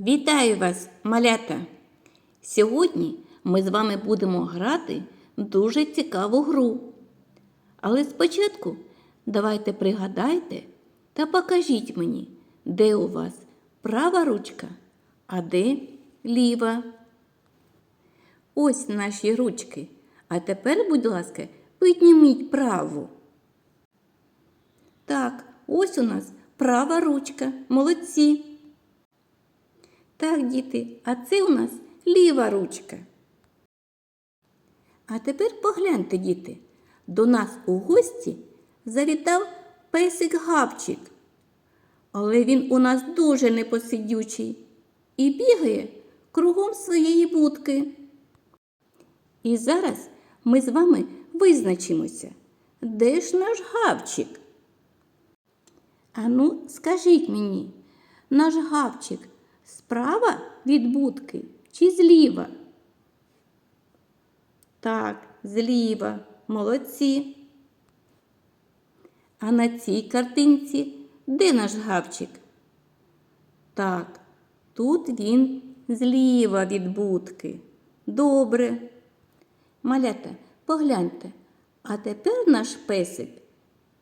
Вітаю вас, малята! Сьогодні ми з вами будемо грати в дуже цікаву гру. Але спочатку давайте пригадайте та покажіть мені, де у вас права ручка, а де ліва. Ось наші ручки. А тепер, будь ласка, підніміть праву. Так, ось у нас права ручка. Молодці. Так, діти, а це у нас ліва ручка. А тепер погляньте, діти, до нас у гості завітав песик Гавчик. Але він у нас дуже непосидючий і бігає кругом своєї будки. І зараз ми з вами визначимося, де ж наш гавчик? Ану, скажіть мені, наш гавчик справа від будки чи зліва? Так, зліва, молодці. А на цій картинці де наш гавчик? Так, тут він зліва від будки. Добре. Малята, погляньте, а тепер наш песик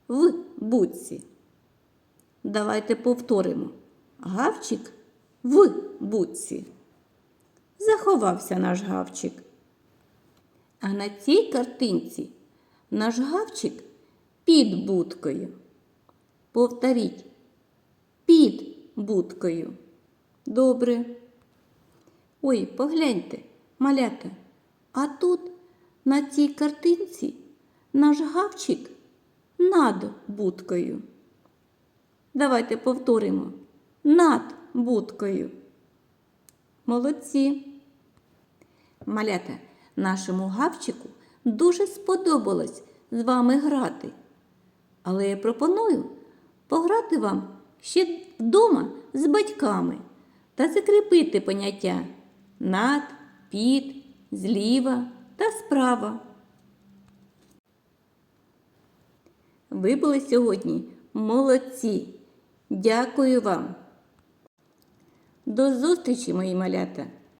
в будці. Давайте повторимо. Гавчик в будці. Заховався наш гавчик. А на цій картинці наш гавчик під будкою. Повторіть, під будкою. Добре. Ой, погляньте, малята, а тут на цій картинці наш гавчик над будкою. Давайте повторимо. Над будкою. Молодці. Малята, нашому гавчику дуже сподобалось з вами грати. Але я пропоную пограти вам ще вдома з батьками та закріпити поняття над, під, зліва та справа. Ви були сьогодні молодці. Дякую вам. До зустрічі, мої малята!